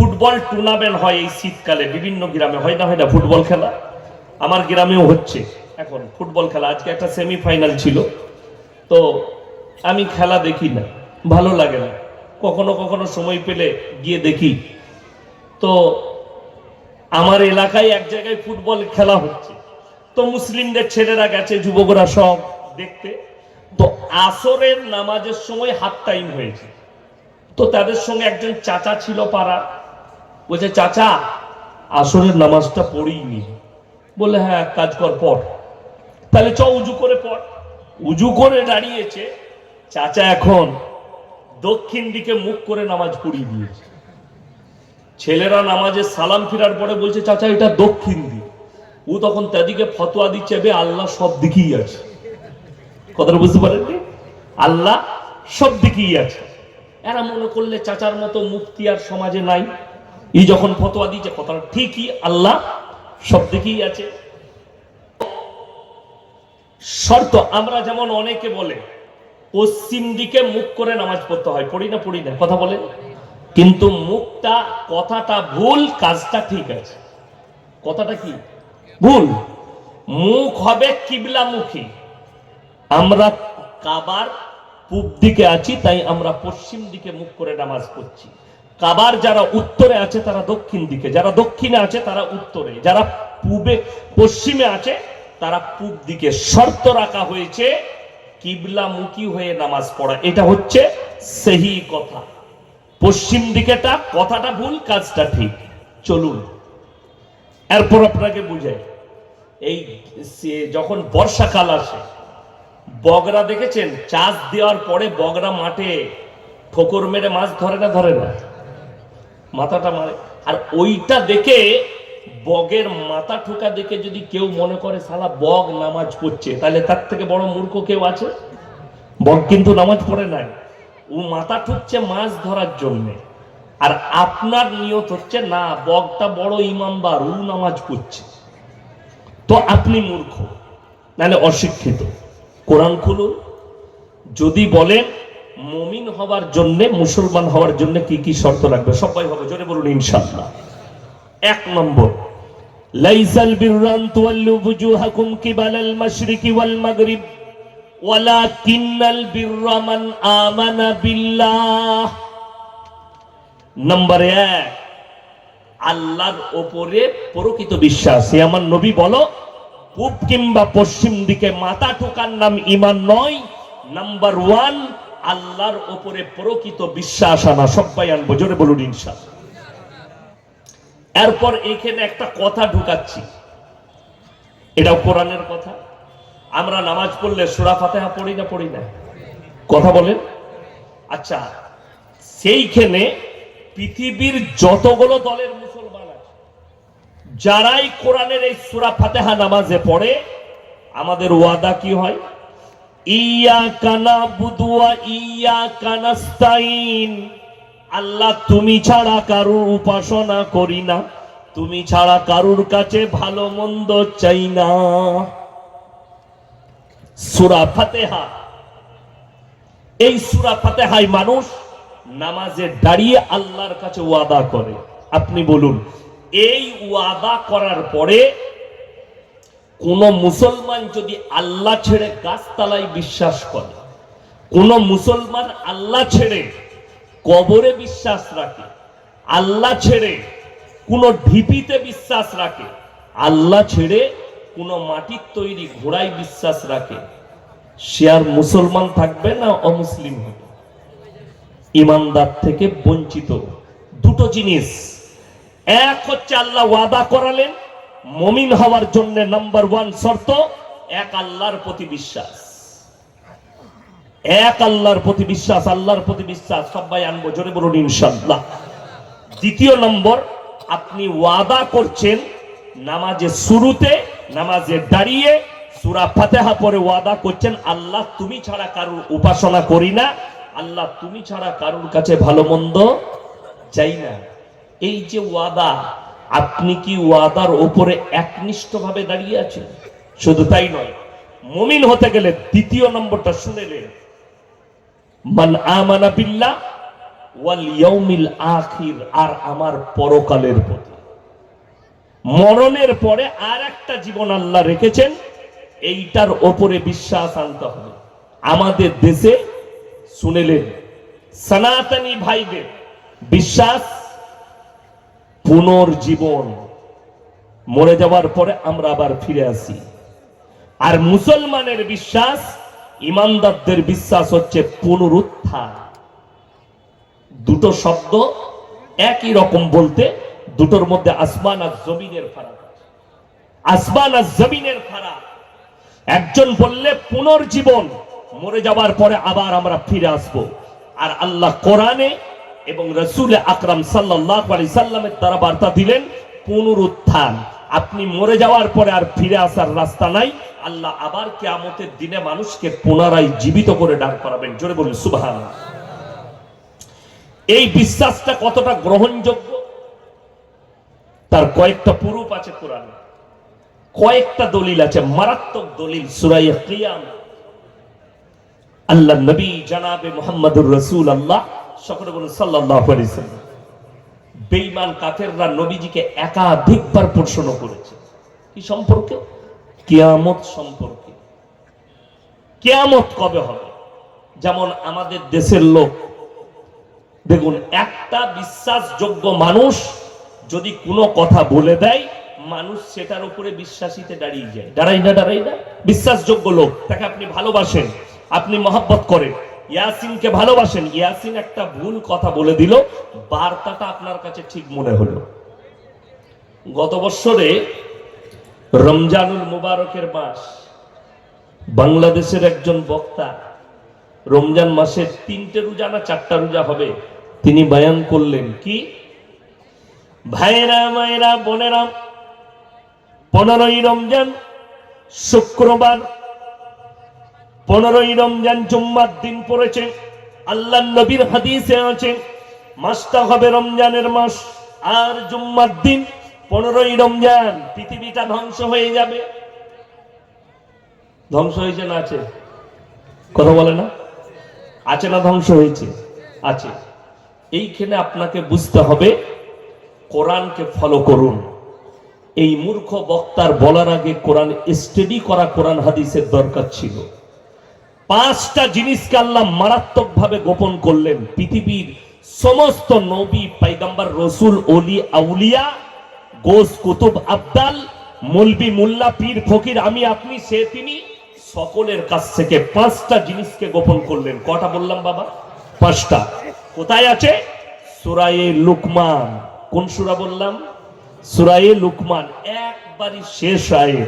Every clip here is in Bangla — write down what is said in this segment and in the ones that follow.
ফুটবল টুর্নামেন্ট হয় এই শীতকালে, বিভিন্ন গ্রামে। হয় না হয় না, ফুটবল খেলা? আমার গ্রামেও হচ্ছে। এখন ফুটবল খেলা। আজকে একটা সেমিফাইনাল ছিল। তো আমি খেলা দেখি না। ভালো লাগে না। কখনো কখনো সময় পেলে গিয়ে দেখি। তো আমার এলাকায় এক জায়গায় ফুটবল খেলা হচ্ছে। তো মুসলিমদের ছেলেরা গেছে, যুবকরা সব দেখতে। তো আসরের নামাজের সময় হাফ টাইম হয়েছে। তো তাদের সঙ্গে একজন চাচা ছিল পাড়া বলছে, চাচা, আসরের নামাজটা পড়িনি বলে হ্যাঁ কাজ কর পর তাহলে চ, উজু করে পড়। উজু করে দাঁড়িয়েছে, চাচা এখন দক্ষিণ দিকে মুখ করে নামাজ পড়িয়ে দিয়েছে। ছেলেরা নামাজে সালাম ফিরার পরে বলছে, চাচা, এটা দক্ষিণ দিক। ও তখন তাদিকে ফতোয়া দিচ্ছে বে, আল্লাহ সব দিকেই আছে। কথাটা বুঝতে পারেননি? আল্লাহ সব দিকেই আছে। এরা মনে করলে চাচার মতো মুক্তি আর সমাজে নাই। এই যখন ফতোয়া দিচ্ছে কথাটা ঠিকই আল্লাহ সব দিকেই আছে। শর্ত, আমরা যেমন অনেকে বলে, পশ্চিম দিকে মুখ করে নামাজ পড়তে হয়, পড়ি না পড়ি না, কথা বলে কিন্তু মুখটা, কথাটা ভুল, কাজটা ঠিক আছে। কথাটা কি? ভুল। মুখ হবে কিবলামুখী আমরা কাবার পূব দিকে আছি, তাই আমরা পশ্চিম দিকে মুখ করে নামাজ পড়ছি। কাবার যারা উত্তরে আছে, তারা দক্ষিণ দিকে। যারা দক্ষিণে আছে, তারা উত্তরে। যারা পূবে, পশ্চিমে আছে, তারা পূব দিকে। শর্ত রাখা হয়েছে, কিবলামুখী হয়ে নামাজ পড়া। এটা হচ্ছে সেহি কথা। পশ্চিম দিকেটা, কথাটা ভুল, কাজটা ঠিক। চলুন। এরপর আপনাকে বুঝাই। এই যখন বর্ষাকাল আসে, বগরা দেখেছেন? চাষ দেওয়ার পরে বগরা মাঠে ঠোকর মেরে মাছ ধরে না ধরে না? মাথাটা মারে। আর ওইটা দেখে বগের মাথা ঠোকা দেখে যদি কেউ মনে করে, সালা বগ নামাজ পড়ছে, তাহলে তার থেকে বড় মূর্খ কেউ আছে? বগ কিন্তু নামাজ পড়ে নাই। ও মাথা ঠুকছে মাছ ধরার জন্য। আর আপনার নিয়ত হচ্ছে, না, বগটা বড় ইমানদার ও নামাজ পড়ছে। তো আপনি মূর্খ, নাহলে অশিক্ষিত। কোরআন খুলুন, যদি বলেন মমিন হওয়ার জন্য, মুসলমান হওয়ার জন্য কি কি শর্ত লাগবে সবাই হবে, জোরে বলুন, ইনশাআল্লাহ। এক নম্বর, লাইসাল বিররান তুওয়াল্লু বুজুহাকুম কিবালাল মাশরিকি ওয়াল মাগরিব মান আমানা বিল্লাহ। আল্লাহর প্রকৃত বিশ্বাস। এ আমার নবী বলো, পূব কিংবা পশ্চিম দিকে মাথা ঠোকার নাম ইমান নয়। নাম্বার ওয়ান আল্লাহর ওপরে প্রকৃত বিশ্বাস আনা সবাই আনব, জোরে বলুন ইনশাল এরপর এখানে একটা কথা ঢুকাচ্ছি। এটাও কোরআনের কথা। আমরা নামাজ পড়লে সুরা ফাতেহা পড়ি না পড়ি না? কথা বলেন। আচ্ছা সেইখানে পৃথিবীর যতগুলো দলের মুসলমান আছে, যারাই কোরআনের এই সুরা ফাতেহা নামাজে পড়ে, আমাদের ওয়াদা কি হয়? আল্লাহ, তুমি ছাড়া কারুর উপাসনা করি না। তুমি ছাড়া কারুর কাছে ভালো মন্দ চাই না। সুরা ফাতেহা। এই সুরা ফাতেহায় মানুষ নামাজে দাঁড়িয়ে আল্লাহর কাছে ওয়াদা করে। আপনি বলুন, এই ওয়াদা করার পরে কোন মুসলমান যদি আল্লাহ ছেড়ে গাছতলায় বিশ্বাস করে, কোন মুসলমান আল্লাহ ছেড়ে কবরে বিশ্বাস রাখে, আল্লাহ ছেড়ে কোন ঢিপিতে বিশ্বাস রাখে, আল্লাহ ছেড়ে কোন মাটির তৈরি ঘোড়ায় বিশ্বাস রাখে, সে আর মুসলমান থাকবে না অমুসলিম হবে। ইমানদার থেকে বঞ্চিত। দুটো জিনিস। এক হচ্ছে আল্লাহ ওয়াদা করালেন মমিন হওয়ার জন্য নাম্বার ওয়ান শর্ত, এক আল্লাহর প্রতি বিশ্বাস। এক আল্লাহর প্রতি বিশ্বাস, আল্লাহর প্রতি বিশ্বাস, সবাই আনব, জোরে বলুন ইনশাল্লাহ দ্বিতীয় নম্বর, আপনি ওয়াদা করছেন নামাজে শুরুতে, নামাজে দাঁড়িয়ে, সুরা ফাতেহা পরে ওয়াদা করছেন, আল্লাহ তুমি ছাড়া কারুর উপাসনা করি না, আল্লাহ তুমি ছাড়া কারুর কাছে ভালো মন্দ চাই না। এই যে ওয়াদা আপনি কি ওয়াদার ওপরে একনিষ্ঠভাবে দাঁড়িয়ে আছেন? শুধু তাই নয়, মমিন হতে গেলে দ্বিতীয় নম্বরটা শুনে নেন। মান আমানা বিল্লাহ ওয়াল ইয়াউমিল আখির, আর আমার পরকালের প্রতি। মরণের পরে আর একটা জীবন আল্লাহ রেখেছেন, এইটার ওপরে বিশ্বাস আনতে হবে। আমাদের দেশে শুনেলেন সনাতনী ভাইদের বিশ্বাস পুনর্জীবন। মরে যাওয়ার পরে আমরা আবার ফিরে আসি। আর মুসলমানের বিশ্বাস, ইমানদারদের বিশ্বাস হচ্ছে পুনরুত্থান। দুটো শব্দ একই রকম বলতে দুটোর মধ্যে আসমান আর জমিনের ফারাক। আসমান আর জমিনের ফারাক। একজন বললে পুনর্জীবন, মরে যাওয়ার পরে আবার আমরা ফিরে আসব। আর আল্লাহ কোরআনে এবং রসুল আকরাম সাল্লাহ সাল্লামের দ্বারা বার্তা দিলেন পুনরুত্থান আপনি মরে যাওয়ার পরে আর ফিরে আসার রাস্তা নাই। আল্লাহ আবার কেয়ামতের দিনে মানুষকে পুনরায় জীবিত করে ডাক করাবেন। জোরে বলুন সুবাহান এই বিশ্বাসটা কতটা গ্রহণযোগ্য? তার কয়েকটা পুরুপ আছে কোরআনে। কয়েকটা দলিল আছে। মারাত্মক দলিল সুরাইয়া আল্লাহ নবী জানাবে মোহাম্মদুর রসুল আল্লাহ সকলে বলুন সাল্লাহ বেঈমান কাফেররা নবীজিকে একাধিকবার প্রশ্ন করেছে। কি সম্পর্কে? কিয়ামত সম্পর্কে। কিয়ামত কবে হবে? যেমন আমাদের দেশের লোক, দেখুন, একটা বিশ্বাসযোগ্য মানুষ যদি কোনো কথা বলে দেয়, মানুষ সেটার উপরে বিশ্বাসীতে দাঁড়িয়ে যায়। দাঁড়াই না দাঁড়াই না। বিশ্বাসযোগ্য লোক, তাকে আপনি ভালোবাসেন, আপনি মহাব্বত করেন। ইয়াসিনকে ভালোবাসেন। ইয়াসিন একটা ভুল কথা বলে দিল, বার্তাটা আপনার কাছে ঠিক মনে হলো। গত বছরে রমজানুল মুবারকের মাস, বাংলাদেশের একজন বক্তা, রমজান মাসের তিনটে রোজা না চারটা রোজা হবে, তিনি বয়ান করলেন, কি? ভাইরা মায়েরা, বোনেরা, পনেরোই রমজান, শুক্রবার পনেরোই রমজান জুম্মার দিন পড়েছে আল্লাহ নবীর হাদিসে আছে, মাসটা হবে রমজানের মাস, আর জুম্মার দিন পনেরোই রমজান পৃথিবীটা ধ্বংস হয়ে যাবে। ধ্বংস হয়েছে না আছে? কথা বলে না? আছে না ধ্বংস হয়েছে? আছে। এইখানে আপনাকে বুঝতে হবে, কোরআনকে ফলো করুন। এই মূর্খ বক্তার বলার আগে কোরআন স্টাডি করা কোরআন হাদিসের দরকার ছিল। পাঁচটা জিনিসকে আল্লাহ মারাত্মকভাবে গোপন করলেন। পৃথিবীর সমস্ত নবী, পাইগাম্বার, রসুল অলি আউলিয়া, গোস, কুতুব, আবদাল, মলবি, মোল্লা, পীর, ফকির, আমি, আপনি, সে, তিনি, সকলের কাছ থেকে পাঁচটা জিনিসকে গোপন করলেন। কটা বললাম বাবা? পাঁচটা। কোথায় আছে? সুরায়ে লুকমান। কোন সুরা বললাম? সুরায়ে লুকমান। একবারই শেষ আয়ে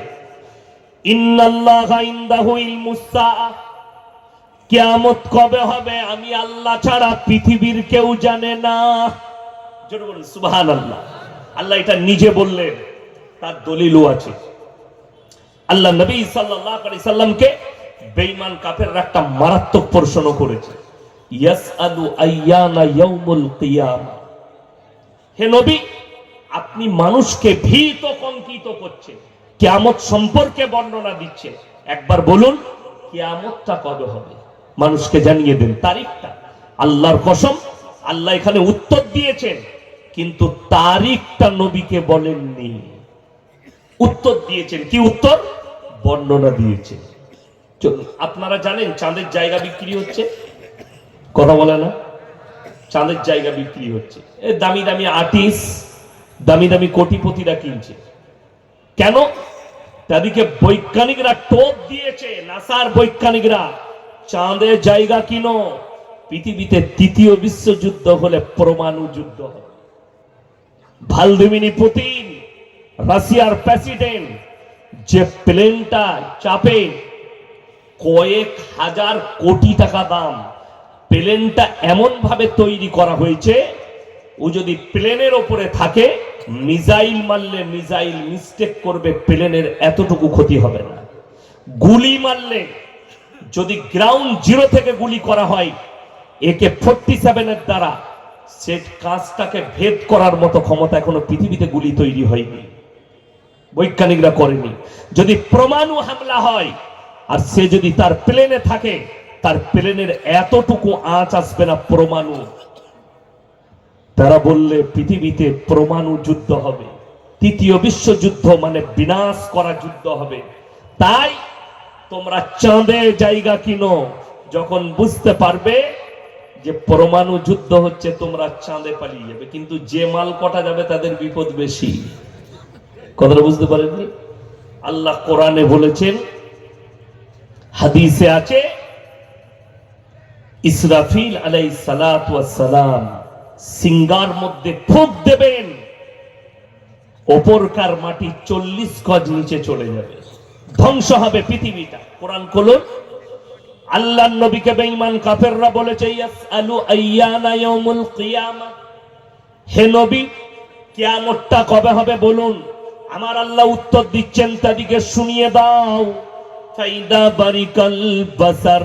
ইন্নাল্লাহা ইনদাহু ইলমুস কিয়ামত কবে হবে আমি আল্লাহ ছাড়া পৃথিবীর কেউ জানে না। জোরে বলুন, সুবহানাল্লাহ। আল্লাহ এটা নিজে বললেন, তার দলিলও আছে। আল্লাহ নবী সাল্লামকে একটা মারাত্মক প্রশ্ন করেছে। আইয়ানা ইয়াউমুল কিয়ামা। হে নবী, আপনি মানুষকে ভীত কঙ্কিত করছেন, কিয়ামত সম্পর্কে বর্ণনা দিচ্ছেন একবার বলুন, কিয়ামতটা কবে হবে? মানুষকে জানিয়ে দেন তারিখটা। আল্লাহর কসম, আল্লাহ এখানে উত্তর দিয়েছেন, কিন্তু তারিখটা নবীকে বলেননি। উত্তর দিয়েছেন। কি উত্তর? বর্ণনা দিয়েছেন। আপনারা জানেন চাঁদের জায়গা বিক্রি হচ্ছে? কথা বলে না। চাঁদের জায়গা বিক্রি হচ্ছে। দামি দামি আর্টিস্ট, দামি দামি কোটিপতিরা কিনছে। কেন? তাদেরকে বৈজ্ঞানিকরা টোপ দিয়েছে, নাসার বৈজ্ঞানিকরা। চাঁদের জায়গা কিনো? পৃথিবীতে তৃতীয় বিশ্বযুদ্ধ হলে পরমাণু যুদ্ধ হবে। ভালদিমিনি পুতিন, রাশিয়ার প্রেসিডেন্ট, যে প্লেনটা চাপে কয়েক হাজার কোটি টাকা দাম, প্লেনটা এমন ভাবে তৈরি করা হয়েছে, ও যদি প্লেনের ওপরে থাকে মিজাইল মারলে মিসাইল মিস্টেক করবে, প্লেনের এতটুকু ক্ষতি হবে না। গুলি মারলে যদি গ্রাউন্ড জিরো থেকে গুলি করা হয়, একে ফোরটি সেভেনের দ্বারা সে কাজটাকে ভেদ করার মতো ক্ষমতা এখনও পৃথিবীতে গুলি তৈরি হয়নি। বৈজ্ঞানিকরা করেনি। যদি প্রমাণু হামলা হয়, আর সে যদি তার প্লেনে থাকে, তার প্লেনের এতটুকু আঁচ আসবে না প্রমাণু। তারা বললে, পৃথিবীতে প্রমাণু যুদ্ধ হবে। তৃতীয় বিশ্বযুদ্ধ মানে বিনাশ করা যুদ্ধ হবে। তাই তোমরা চাঁদে জায়গা কিনো। যখন বুঝতে পারবে যে পরমাণু যুদ্ধ হচ্ছে, তোমরা চাঁদে পালিয়ে যাবে। কিন্তু যে মাল কটা যাবে, তাদের বিপদ বেশি। কথাটা বুঝতে পারেননি? আল্লাহ কোরআনে বলেছেন, হাদিসে আছে, ইসরাফিল আলাই সালাম সিঙ্গার মধ্যে ফুক দেবেন, ওপরকার মাটি চল্লিশ গজ নিচে চলে যাবে। ধ্বংস হবে পৃথিবীটা। কোরআন খোলুন। আল্লাহ নবীকে বেঈমান কাফেররা বলেছে, ইয়াসআলু আইয়ানা ইয়াউমুল কিয়ামা। হে নবী, কিয়ামতটা কবে হবে বলুন? আমার আল্লাহ উত্তর দিচ্ছেন, তাদিকে শুনিয়ে দাও। ফাইদা বারিকাল বাসার,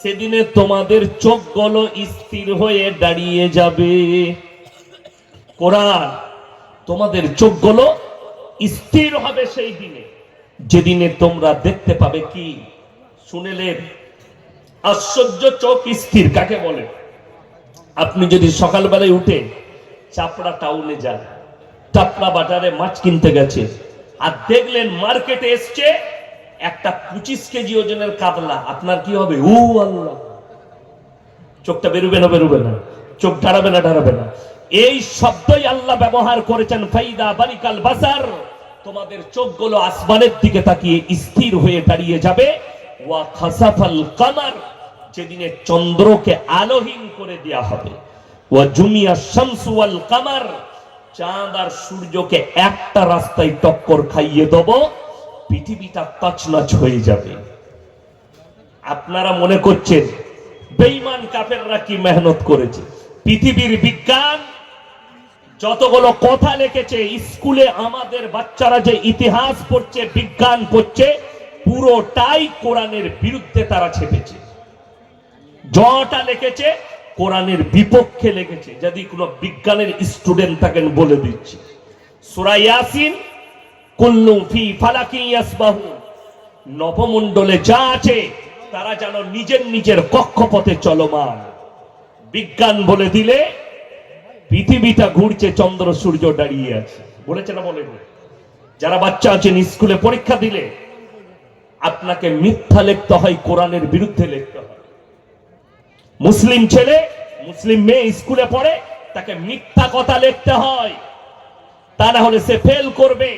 সেদিনে তোমাদের চোখগুলো স্থির হয়ে দাঁড়িয়ে যাবে। কোরআন, তোমাদের চোখগুলো স্থির হবে সেই দিনে। যেদিনে তোমরা দেখতে পাবে কি? শুনেলেন আশ্চর্য চোখ স্থির, কাকে বলে? আপনি যদি সকালবেলায় উঠে চাপড়া টাউনে যান, চাপড়া বাজারে মাছ কিনতে গেছে, আর দেখলেন মার্কেটে এসছে একটা পঁচিশ কেজি ওজনের কাতলা, আপনার কি হবে? উ আল্লাহ! চোখটা বেরোবে না বেরোবে না, চোখ ঢাড়াবে না ঢাড়াবে না। এই শব্দই আল্লাহ ব্যবহার করেছেন, ফাইদা বারিকাল বাসার। তোমাদের চোখগুলো আসমানের দিকে তাকিয়ে স্থির হয়ে দাঁড়িয়ে যাবে। ওয়া খাসাফাল কামার, যেদিনে চন্দ্রকে আলোহীন করে দেয়া হবে। ওয়া জুমিয়া কামার, চাঁদ আর সূর্যকে একটা রাস্তায় টক্কর খাইয়ে দেব। পৃথিবীটা তছনছ হয়ে যাবে। আপনারা মনে করছেন, বেঈমান কাফেররা কি মেহনত করেছে? পৃথিবীর বিজ্ঞান যতগুলো কথা লিখেছে, স্কুলে আমাদের বাচ্চারা যে ইতিহাস পড়ছে, বিজ্ঞান পড়ছে, পুরোটাই কোরআনের বিরুদ্ধে তারা ছেপেছে। যটা লিখেছে, কোরআনের বিপক্ষে লিখেছে। যদি কোনো বিজ্ঞানের স্টুডেন্ট থাকেন বলে দিচ্ছি। সূরা কুল্লু ফি ফালাকি ইয়াসবাহু। নবমণ্ডলে যা আছে, তারা যেন নিজের নিজের কক্ষপথে চলমান। বিজ্ঞান বলে দিলে পৃথিবীটা ঘুরছে, চন্দ্র, সূর্য দাঁড়িয়ে আছে। বলেছে না বলেনি যারা বাচ্চা আছেন, স্কুলে পরীক্ষা দিলে আপনাকে মিথ্যা লিখতে হয়, কোরআনের বিরুদ্ধে লিখতে হয়। মুসলিম ছেলে, মুসলিম মেয়ে স্কুলে পড়ে, তাকে মিথ্যা কথা লিখতে হয়। তা না হলে সে ফেল করবে।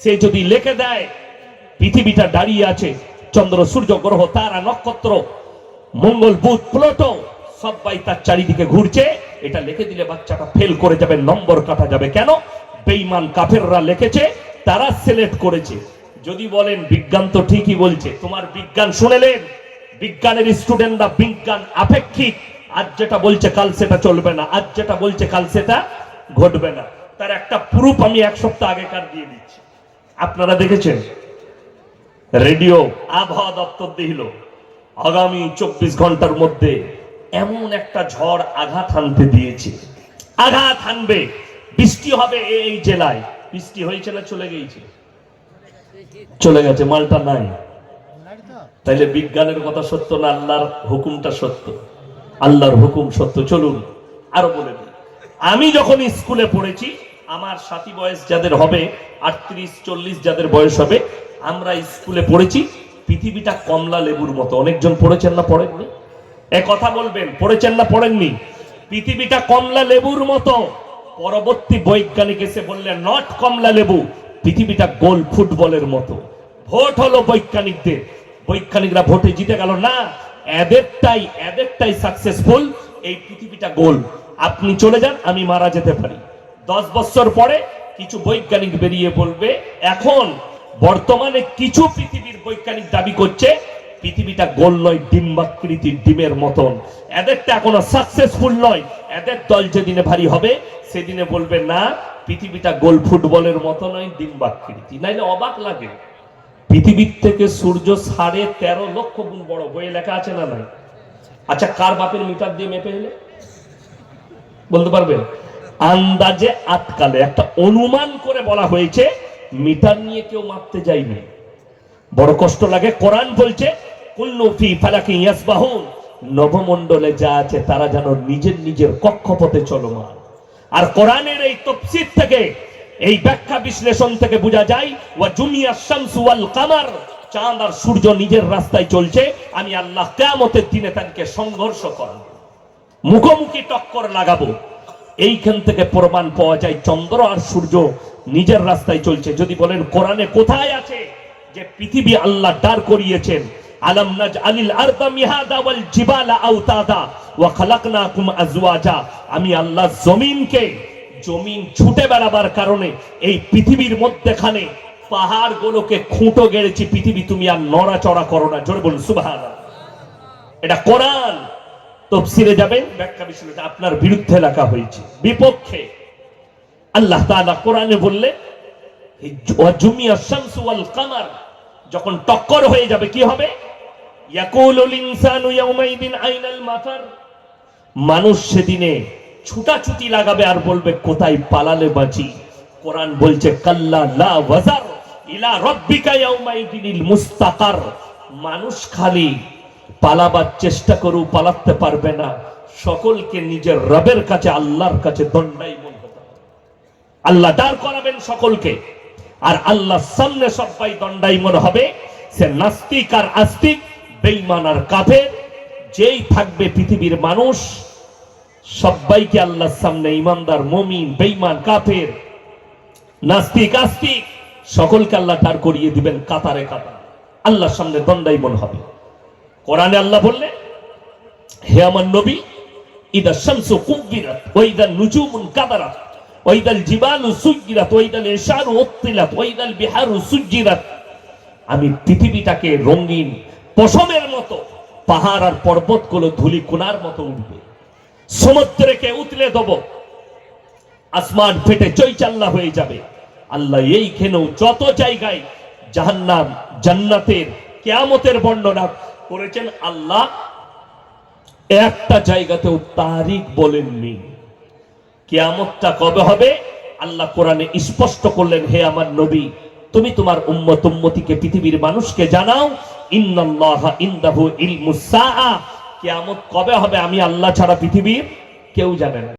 সে যদি লিখে দেয়, পৃথিবীটা দাঁড়িয়ে আছে, চন্দ্র, সূর্য, গ্রহ, তারা, নক্ষত্র, মঙ্গল, বুধ, প্লুটো, সবাই তার চারিদিকে ঘুরছে। এটা লিখে দিলে বাচ্চাটা ফেল করে যাবে, নম্বর কাটা যাবে। কেন? বেঈমান কাফেররা লিখেছে, তারা সিলেক্ট করেছে। যদি বলেন, বিজ্ঞান তো ঠিকই বলছে, তোমার বিজ্ঞান শুনেলেন? বিজ্ঞানের স্টুডেন্টরা বিজ্ঞান আপেক্ষিক। আজ যেটা বলছে, কাল সেটা চলবে না। আজ যেটা বলছে, কাল সেটা ঘটবে না। তার একটা প্রুফ আমি এক সপ্তাহ আগেকার দিয়ে দিচ্ছি। আপনারা দেখেছেন? রেডিও, আবহাওয়া দপ্তর দিল। আগামী চব্বিশ ঘণ্টার মধ্যে এমন একটা ঝড় আঘাত হানতে দিয়েছে। আঘাত হানবে বৃষ্টি হবে এই জেলায়। বৃষ্টি হয়েছে না চলে গিয়েছে চলে গেছে, মালটা নাই। তাইলে বিজ্ঞানের কথা সত্য না আল্লাহর হুকুমটা সত্য? আল্লাহর হুকুম সত্য। চলুন, আরও বলে দিই। আমি যখন স্কুলে পড়েছি, আমার সাথী বয়স যাদের হবে, আটত্রিশ, চল্লিশ যাদের বয়স হবে, আমরা স্কুলে পড়েছি, পৃথিবীটা কমলা লেবুর মতো। অনেকজন পড়েছেন না পড়েননি? এ কথা বলবেন, পড়েছেন না পড়েননি? পৃথিবীটা কমলা লেবুর মতো। পরবর্তী বৈজ্ঞানিক এসে বললেন নট কমলা লেবু, পৃথিবীটা গোল ফুটবলের মতো। ভোট হলো বৈজ্ঞানিকদের। বৈজ্ঞানিকরা ভোটে জিতে গেল। না, এদেরটাই এদেরটাই সাকসেসফুল এই পৃথিবীটা গোল। আপনি চলে যান, আমি মারা যেতে পারি। দশ বছর পরে কিছু বৈজ্ঞানিক বেরিয়ে বলবে, এখন বর্তমানে কিছু পৃথিবীর বৈজ্ঞানিক দাবি করছে পৃথিবীটা গোল নয়, ডিম্বাকৃতির ডিমের মতন। এদেরটা এখনও সাকসেসফুল নয়। এদের দল যেদিনে ভারী হবে, সেদিনে বলবে, না, পৃথিবীটা গোল ফুটবলের মতো নয়, ডিম্বাকৃতি। নাইলে অবাক লাগে। পৃথিবীর থেকে সূর্য সাড়ে তেরো লক্ষ গুণ বড়, বইয়ে লেখা আছে না নাই? আচ্ছা কার বাপের মিটার দিয়ে মেপে এলে? বলতে পারবেন? আন্দাজে আটকালে। একটা অনুমান করে বলা হয়েছে, মিটার নিয়ে কেউ মাপতে যায়নি। বড় কষ্ট লাগে। কোরআন বলছে যা আছে তারা যেন নিজের নিজের কক্ষপথে চলমান। আর কোরআনের এই তফসির থেকে, এই ব্যাখ্যা বিশ্লেষণ থেকে বোঝা যায় কামার, চাঁদ আর সূর্য নিজের রাস্তায় চলছে, আমি আল্লাহ কিয়ামতের দিনে তাদেরকে সংঘর্ষ করব। মুখোমুখি টক্কর লাগাবো। এইখান থেকে প্রমাণ পাওয়া যায়, চন্দ্র আর সূর্য নিজের রাস্তায় চলছে। যদি বলেন, কোরআনে কোথায় আছে যে পৃথিবী আল্লাহ দাঁড় করিয়েছেন আলম নাজ আলিল আরদা মিহাদা ওয়াল জিবালা আওতাদা ওয়া খালাকনাকুম আজওয়াজা। আমি আল্লাহ জমিনকে, জমিন ছুটে বেড়াবার কারণে এই পৃথিবীর মধ্যেখানে পাহাড়গুলোকে খুঁটো গেড়েছি, পৃথিবী তুমি আর নড়াচড়া করো না। জোরে বলুন, সুবহানাল্লাহ। এটা কোরআন। তফসিরে যাবেন ব্যাখ্যা বিশ্লেষণ আপনার বিরুদ্ধে লেখা হয়েছে। বিপক্ষে আল্লাহ তাআলা কোরআনে বললে ওয়াজুমিয়া শামসু ওয়াল কামার যখন টক্কর হয়ে যাবে, কি হবে? মানুষ সেদিনে ছুটাছুটি লাগাবে আর বলবে, কোথায় পালালে বাঁচি? কোরআন বলছে মুস্তাকার। মানুষ খালি পালাবার চেষ্টা করু পালাতে পারবে না। সকলকে নিজের রবের কাছে, আল্লাহর কাছে দণ্ডায়মন হতে আল্লাহ দাঁড় করাবেন সকলকে। আর আল্লাহ সামনে সবাই দণ্ডায়মন হবে। সে নাস্তিক আর আস্তিক, বেঈমান আর কাফের, যেই থাকবে পৃথিবীর মানুষ, সবাইকে আল্লাহর সামনে ইমানদার মমিন, বেঈমান, কাফের, নাস্তিক, আস্তিক, সকলকে আল্লাহ দাঁড় করিয়ে দিবেন কাতারে কাতার। আল্লাহর সামনে দণ্ডায়মন হবে। কোরআনে আল্লাহ বললেন, হে আমার নবী, ইদা শামসু কুব্বিরাত ওয়াইদা নুজুমুন কাদারাত। সুজ্জিরাত আমি পৃথিবীটাকে রঙিন পশমের মতো, পাহাড় আর পর্বতগুলো ধুলি কোনার মতো উঠবে। সমুদ্রকে উতলে দেব, আসমান ফেটে চৈচাল্লা হয়ে যাবে। আল্লাহ এইখানেও যত জায়গায় জাহান্নাম, জান্নাতের, কেয়ামতের বর্ণনা করেছেন, আল্লাহ একটা জায়গাতেও তারিখ বলেননি। কেয়ামতটা কবে হবে? আল্লাহ কোরআনে স্পষ্ট করলেন, হে আমার নবী, তুমি তোমার উম্মত উম্মতিকে, পৃথিবীর মানুষকে জানাও, ইন্নাল্লাহ ইনদাহু ইলমুস সাআ। কিয়ামত কবে হবে আমি আল্লাহ ছাড়া পৃথিবীর কেউ জানে না।